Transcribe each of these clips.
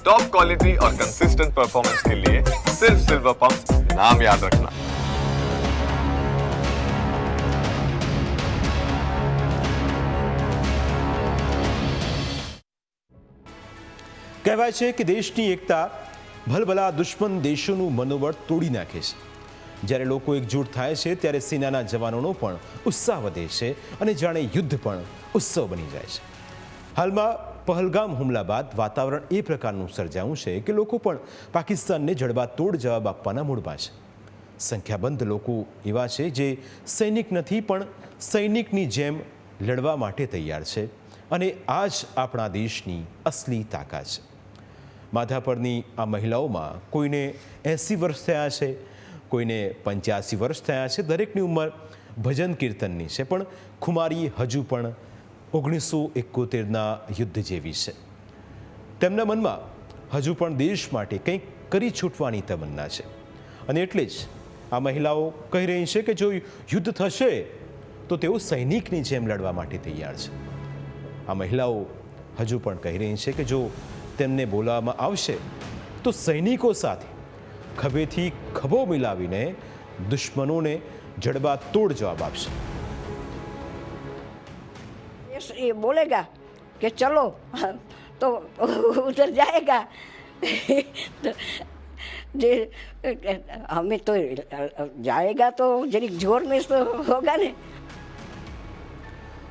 Top quality और consistent performance के लिए सिर्फ सिल्वर पंप नाम याद रखना કહેવાય છે કે દેશની એકતા ભલભલા દુશ્મન દેશોનું મનોબળ તોડી નાખે છે જ્યારે લોકો એકજૂટ થાય છે ત્યારે સેનાના જવાનોનો પણ ઉત્સાહ વધે છે અને જાણે યુદ્ધ પણ ઉત્સવ બની જાય છે હાલમાં પહલગામ હુમલા બાદ વાતાવરણ એ પ્રકારનું સર્જાયું છે કે લોકો પણ પાકિસ્તાનને જડબાતોડ જવાબ આપવાના મૂડમાં છે. સંખ્યાબંધ લોકો એવા છે જે સૈનિક નથી પણ સૈનિકની જેમ લડવા માટે તૈયાર છે અને આ જ આપણા દેશની અસલી તાકાત છે. માથા પરની આ મહિલાઓમાં કોઈને એંસી વર્ષ થયા છે, કોઈને પંચ્યાસી વર્ષ થયા છે, દરેકની ઉંમર ભજન કીર્તનની છે, પણ ખુમારી હજુ પણ ઓગણીસો એકોતેરના યુદ્ધ જેવી છે. તેમના મનમાં હજુ પણ દેશ માટે કંઈક કરી છૂટવાની તમન્ના છે. અને એટલે જ આ મહિલાઓ કહી રહી છે કે જો યુદ્ધ થશે, તો તેઓ સૈનિકની જેમ લડવા માટે તૈયાર છે. આ મહિલાઓ હજુ પણ કહી રહી છે કે જો તેમને બોલાવવામાં આવશે, તો સૈનિકો સાથે ખભેથી ખભો મિલાવીને દુશ્મનોને જડબા તોડ જવાબ આપશે. ये- ये बोलेगा कि चलो तो उधर जाएगा तो जे हमें तो जाएगा तो जरी जोर में तो होगा ने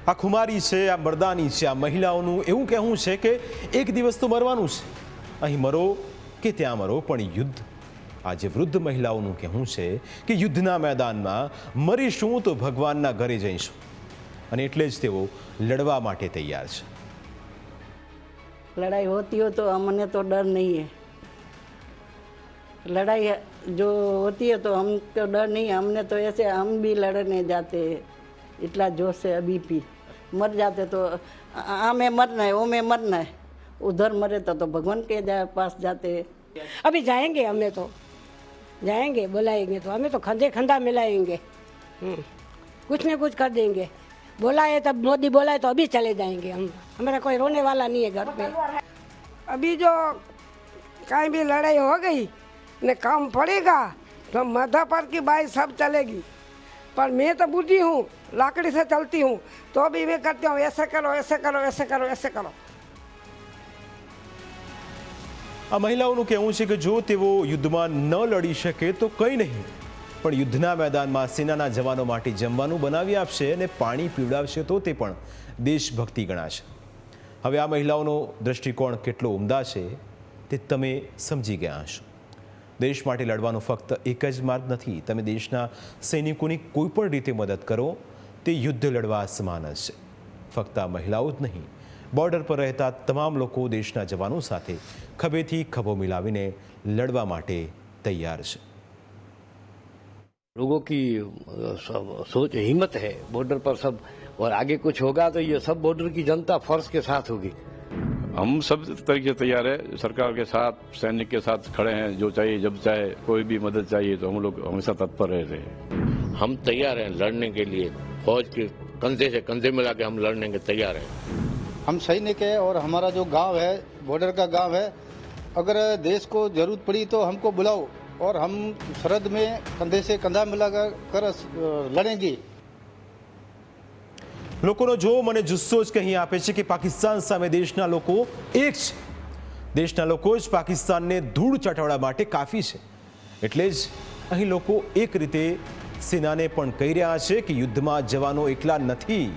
આ ખુમારી છે આ મરદાની છે આ મહિલાઓનું એવું કહેવું છે કે એક દિવસ તો મરવાનું છે અહીં મરો કે ત્યાં મરો પણ યુદ્ધ આજે વૃદ્ધ મહિલાઓનું કહેવું છે કે યુદ્ધના મેદાનમાં મરીશું તો ભગવાનના ઘરે જઈશું અને એટલે જ તેઓ લડવા માટે તૈયાર છે लड़ाई होती हो तो हमने तो डर नहीं है लड़ाई जो होती है तो हम तो डर नहीं है हमने तो ऐसे हम भी लड़ने जाते हैं इतना जोश से अभी भी मर जाते तो आ में मरना है वो में मरना है उधर मरे तो, तो भगवान के जा, पास जाते हैं अभी जाएंगे हमें तो जाएंगे बुलाएंगे तो हमें तो खंधे खंधा मिलाएंगे हम्म, कुछ न कुछ कर देंगे बुलाए तब मोदी बुलाए तो अभी चले जाएंगे हम हमारा कोई रोने वाला नहीं है घर पे अभी जो कहीं भी लड़ाई हो गई ने काम पड़ेगा तो माथा पर की बाई सब चलेगी पर मैं तो बूढ़ी हूँ लाकड़ी से चलती हूँ तो भी मैं करती हूँ ऐसे करो ऐसे करो ऐसे करो ऐसे करो આ મહિલાઓનું કહેવું છે કે જો તેઓ યુદ્ધમાં ન લડી શકે તો કંઈ નહીં પણ યુદ્ધના મેદાનમાં સેનાના જવાનો માટે જમવાનું બનાવી આપશે અને પાણી પીવડાવશે તો તે પણ દેશભક્તિ ગણાશે. હવે આ મહિલાઓનો દૃષ્ટિકોણ કેટલો ઉમદા છે તે તમે સમજી ગયા હશો. દેશ માટે લડવાનો ફક્ત એક જ માર્ગ નથી. તમે દેશના સૈનિકોની કોઈ પણ રીતે મદદ કરો, તે યુદ્ધ લડવા સમાન જ છે. ફક્ત આ મહિલાઓ જ નહીં, બોર્ડર પર રહેતા તમામ લોકો દેશના જવાનો સાથે ખભેથી ખભો મિલાવીને લડવા માટે તૈયાર છે. लोगों की सब- सोच हिम्मत है बॉर्डर पर सब और आगे कुछ होगा तो ये सब बॉर्डर की जनता फोर्स के साथ होगी। हम सब तरीके से तैयार है। सरकार के साथ सैनिक के साथ खड़े हैं जो चाहिए जब चाहे कोई भी मदद चाहिए तो हम लोग हमेशा तत्पर रहते हैं। हम तैयार हैं लड़ने के लिए। फौज के कंधे से कंधे मिला के हम लड़ने के तैयार हैं। हम सैनिक है और हमारा जो गाँव है बॉर्डर का गाँव है अगर देश को ज़रूरत पड़ी तो हमको बुलाओ। और हम सरहद में कंधे से कंधा मिलाकर कर अ, लड़ेंगे લોકોનો જોમ અને જુસ્સો જ કહી આપે છે કે પાકિસ્તાન સામે દેશના લોકો એક છે દેશના લોકો જ પાકિસ્તાનને ધૂળ ચટાડવા માટે કાફી છે એટલે જ અહીં લોકો એક રીતે સેનાને પણ કહી રહ્યા છે કે યુદ્ધમાં જવાનો એકલા નથી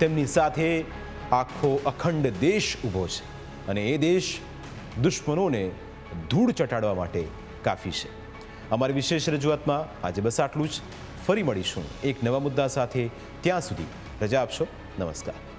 તેમની સાથે આખો અખંડ દેશ ઊભો છે અને એ દેશ દુશ્મનોને ધૂળ ચટાડવા માટે કાફી છે. અમારી વિશેષ રજૂઆતમાં આજે બસ આટલું જ. ફરી મળીશું એક નવા મુદ્દા સાથે. ત્યાં સુધી રજા આપશો. નમસ્કાર.